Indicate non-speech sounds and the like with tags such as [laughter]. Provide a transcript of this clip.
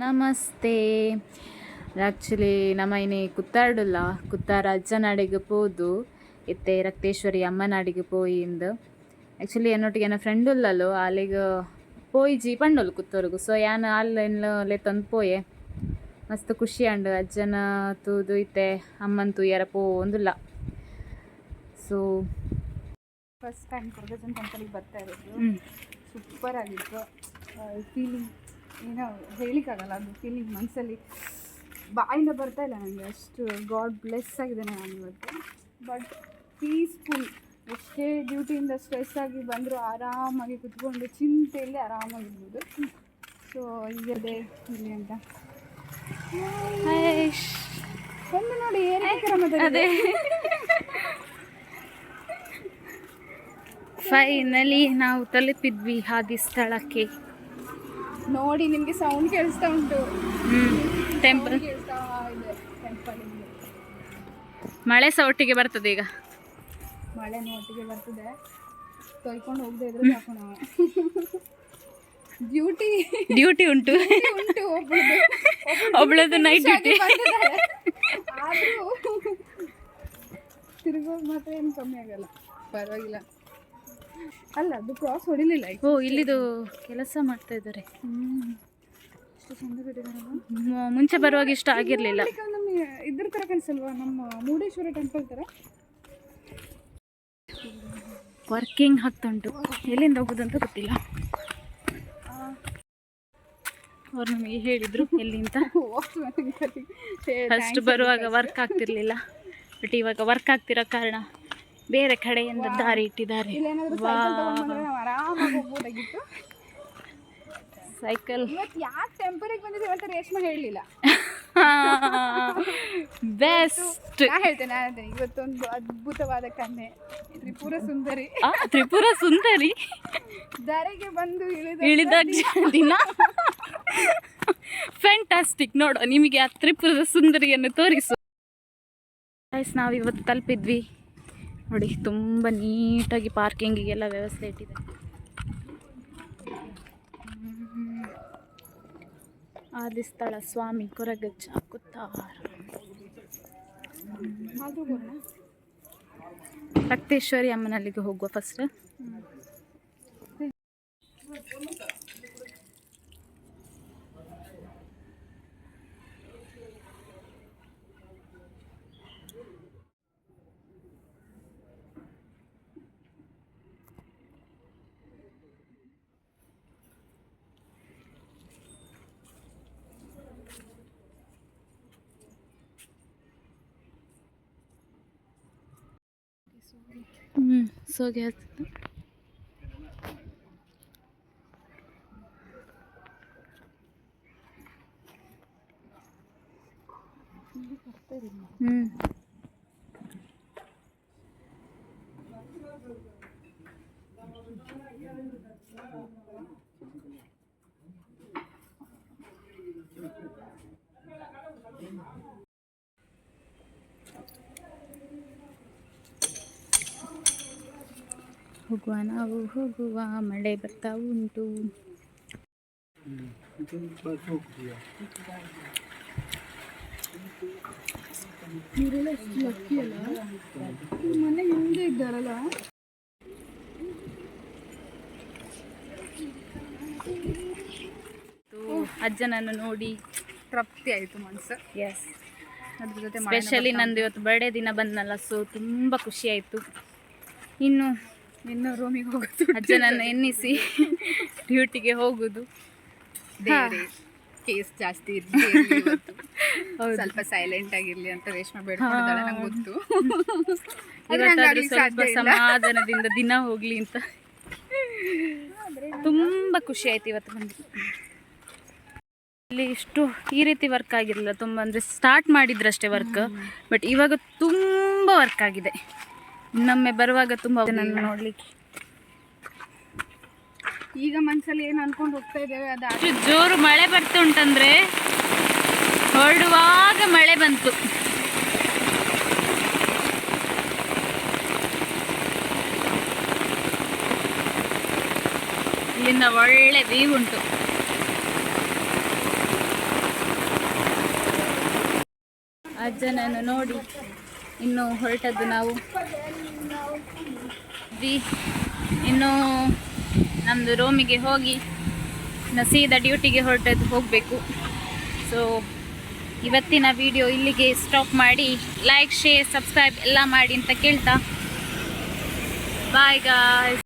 ನಮಸ್ತೆ. ಆ್ಯಕ್ಚುಲಿ ನಮ್ಮ ಇನಿ ಕುತ್ತಾಡುಲ್ಲ. ಕುತ್ತಾರ ಅಜ್ಜನಾಡಿಗೆ ಪೋದು. ಇತ್ತೆ ರಕ್ತೇಶ್ವರಿ ಅಮ್ಮನಾಡಿಗೆ ಪೋಯಿಂದು ಆ್ಯಕ್ಚುಲಿ ಏನೊಟ್ಟಿಗೆ ನನ್ನ ಫ್ರೆಂಡ್ ಉಲ್ಲಲು ಅಲ್ಲಿಗೆ ಪೋಯಿಜಿ ಪಂಡೋಲ್ ಕುತ್ತೋರ್ಗು. ಸೊ ಯಾನ್ ಆನ್ಲೈನ್ ತಂದು ಪೋಯೆ. ಮಸ್ತ್ ಖುಷಿ ಅಂಡು. ಅಜ್ಜನ ತೂದು ಇತ್ತೆ ಅಮ್ಮನ ತೂಯರ ಪೋಂದುಲ್ಲ ಸೊ ಫಸ್ಟ್ ಟೈಮ್ ಬರ್ತಾ ಇರೋದು. ಸೂಪರ್ ಆಗಿತ್ತು. ಫೀಲಿಂಗ್ ಏನೋ ಹೇಳಿಕ್ಕಾಗಲ್ಲ ಅದು ಫೀಲಿಂಗ್ ಮನಸ್ಸಲ್ಲಿ ಬಾಯಿಂದ ಬರ್ತಾ ಇಲ್ಲ ನನಗೆ ಅಷ್ಟು ಗಾಡ್ ಬ್ಲೆಸ್ ಆಗಿದೆ ನಾನು ಇವತ್ತು. ಬಟ್ ಪೀಸ್ಫುಲ್ ಎಷ್ಟೇ ಡ್ಯೂಟಿಯಿಂದ ಸ್ಟ್ರೆಸ್ ಆಗಿ ಬಂದರೂ ಆರಾಮಾಗಿ ಕುತ್ಕೊಂಡು ಚಿಂತೆಯಲ್ಲಿ ಆರಾಮಾಗಿರ್ಬೋದು. ಸೊ ಇದೆ ಇಲ್ಲಿ ಅಂತ. ಒಂದು ನೋಡಿ ಏನು ಅದೇ. ಫೈನಲಿ ನಾವು ತಲುಪಿದ್ವಿ ಹಾದಿ ಸ್ಥಳಕ್ಕೆ. ನೋಡಿ ನಿಮಗೆ ಸೌಂಡ್ ಕೇಳಿಸ್ತಾ ಉಂಟು. ಟೆಂಪಲ್ ಟೆಂಪಲ್ ಮಳೆ ಸಹ ಒಟ್ಟಿಗೆ ಬರ್ತದೆ ಈಗ. ಮಳೆ ಒಟ್ಟಿಗೆ ಬರ್ತದೆ. ತೊಯ್ಕೊಂಡು ಹೋಗದೆ ಇದ್ರೆ ಸಾಕು ನಾವು. ಡ್ಯೂಟಿ ಡ್ಯೂಟಿ ಉಂಟು. ಉಂಟು ಒಬ್ಬಳದು ಒಬ್ಳದು ನೈಟ್ ಡ್ಯೂಟಿ ಆದರೂ ತಿರುಗೋದು ಮಾತ್ರ ಏನು ಕಮ್ಮಿ ಆಗಲ್ಲ. ಪರವಾಗಿಲ್ಲ. ಅಲ್ಲ ಅದು ಕ್ರಾಸ್ ಹೊಡಿಲಿಲ್ಲ ಓ ಇಲ್ಲಿದು ಕೆಲಸ ಮಾಡ್ತಾ ಇದ್ದಾರೆ. ಮುಂಚೆ ಬರುವಾಗ ಇಷ್ಟ ಆಗಿರಲಿಲ್ಲ. ನಮ್ಮ ಇದ್ರ ಥರ ಕನ್ಸಲ್ವಾ ನಮ್ಮ ಮುರುಡೇಶ್ವರ ಟೆಂಪಲ್ ಥರ ವರ್ಕಿಂಗ್ ಉಂಟು ಎಲ್ಲಿಂದ ಅಂತ ಗೊತ್ತಿಲ್ಲ. ಅವ್ರು ನಮಗೆ ಹೇಳಿದ್ರು ಎಲ್ಲಿಂತ ಫಸ್ಟ್ ಬರುವಾಗ ವರ್ಕ್ ಆಗ್ತಿರ್ಲಿಲ್ಲ. ಬಟ್ ಇವಾಗ ವರ್ಕ್ ಆಗ್ತಿರೋ ಕಾರಣ ಬೇರೆ ಕಡೆಯಿಂದ ದಾರಿ ಇಟ್ಟಿದ್ದಾರೆ. ಸೈಕಲ್ ಯಾಕೆ ಟೆಂಪರಿಗೆ ಬಂದಿದ್ದೀವಿ ಅಂತ ರೇಷ್ಮೆ ಹೇಳಲಿಲ್ಲ ಬೆಸ್ಟ್ [laughs] ಹೇಳ್ತೇನೆ ಇವತ್ತೊಂದು ಅದ್ಭುತವಾದ ಕನ್ನೆ ತ್ರಿಪುರ ಸುಂದರಿ. ತ್ರಿಪುರ ಸುಂದರಿ. ದಾರಿಗೆ ಬಂದು ಇಳಿದ ಇಳಿದ ದಿನ. ಫ್ಯಾಂಟಾಸ್ಟಿಕ್ ನೋಡು ನಿಮಗೆ ಆ ತ್ರಿಪುರದ ಸುಂದರಿಯನ್ನು ತೋರಿಸು. ನಾವು ಇವತ್ತು ತಲುಪಿದ್ವಿ. ನೋಡಿ ತುಂಬ ನೀಟಾಗಿ ಪಾರ್ಕಿಂಗಿಗೆಲ್ಲ ವ್ಯವಸ್ಥೆ ಇಟ್ಟಿದೆ. ಆದಿ ಸ್ಥಳ ಸ್ವಾಮಿ ಕೊರಗಜ್ಜ ಕುತ್ತಾರ. ರಕ್ತೇಶ್ವರಿ ಅಮ್ಮನಲ್ಲಿಗೆ ಹೋಗುವ ಫಸ್ಟ್ ಹ್ಞೂ ಸೋಗೆ ಹತ್ತಿತ್ತು ಹ್ಞೂ ಹೋಗುವ ನಾವು ಹೋಗುವ ಮಳೆ ಬರ್ತಾ ಉಂಟು. ಇವರೆಲ್ಲ ಎಷ್ಟು ಲಕ್ಕಿ ಅಲ್ಲ? ಇವ್ರ ಮನೆ ಹಿಂದೆ ಇದ್ದಾರಲ್ಲ ಅಜ್ಜನನ್ನು ನೋಡಿ ತೃಪ್ತಿ ಆಯಿತು ಮನಸ್ಸು. ಎಸ್ ಅದ್ರ ಜೊತೆ ಸ್ಪೆಷಲಿ ನಂದು ಇವತ್ತು ಬರ್ಡೇ ದಿನ ಬಂದನಲ್ಲ ಸೊ ತುಂಬ ಖುಷಿ ಆಯಿತು. ಇನ್ನು ಇನ್ನು ರೂಮಿಗೆ ಹೋಗೋದು ಅಜ್ಜನನ್ನು ಎನ್ನಿಸಿ ಡ್ಯೂಟಿಗೆ ಹೋಗುದು. ಕೇಸ್ ಜಾಸ್ತಿ ಇರ್ಲಿ ಸ್ವಲ್ಪ ಸೈಲೆಂಟ್ ಆಗಿರ್ಲಿ ಅಂತ ರೇಷ್ಮೆ ಬೇಡ್ಕೊಂಡಿದ್ದಾಳೆ ನಂಗೆ ಗೊತ್ತು. [laughs] ಇವತ್ತಾದ್ರೂ ಸ್ವಲ್ಪ ಸಮಾಧಾನದಿಂದ ದಿನ ಹೋಗ್ಲಿ ಅಂತ. ತುಂಬಾ ಖುಷಿ ಆಯ್ತು ಇವತ್ತು ಬಂದು. ಇಲ್ಲಿ ಇಷ್ಟು ಈ ರೀತಿ ವರ್ಕ್ ಆಗಿರಲಿಲ್ಲ ತುಂಬ ಅಂದರೆ ಸ್ಟಾರ್ಟ್ ಮಾಡಿದ್ರಷ್ಟೇ ವರ್ಕ್ ಬಟ್ ಇವಾಗ ತುಂಬ ವರ್ಕ್ ಆಗಿದೆ. ನಮ್ಮೆ ಬರುವಾಗ ತುಂಬ ನೋಡ್ಲಿಕ್ಕೆ ನೋಡಲಿಕ್ಕೆ. ಈಗ ಮನಸ್ಸಲ್ಲಿ ಏನು ಅನ್ಕೊಂಡು ಹೋಗ್ತಾ ಇದ್ದೇವೆ ಅದು ಜೋರು ಮಳೆ ಬರ್ತು ಉಂಟಂದ್ರೆ ಹೊರಡುವಾಗ ಮಳೆ ಬಂತು. ಇಲ್ಲಿಂದ ಒಳ್ಳೆ ವೀವ್ ಉಂಟು. ಅಜ್ಜನನ್ನು ನೋಡಿ. ಇನ್ನು ಹೊರಟದ್ದು ನಾವು ಇನ್ನು ನಮ್ಮದು ರೂಮಿಗೆ ಹೋಗಿ ಇನ್ನು ಸೀದಾ ಡ್ಯೂಟಿಗೆ ಹೊರಟದ್ದು ಹೋಗಬೇಕು. ಸೊ ಇವತ್ತಿನ ವಿಡಿಯೋ ಇಲ್ಲಿಗೆ ಸ್ಟಾಪ್ ಮಾಡಿ. ಲೈಕ್ ಶೇರ್ ಸಬ್ಸ್ಕ್ರೈಬ್ ಎಲ್ಲ ಮಾಡಿ ಅಂತ ಕೇಳ್ತಾ. Bye guys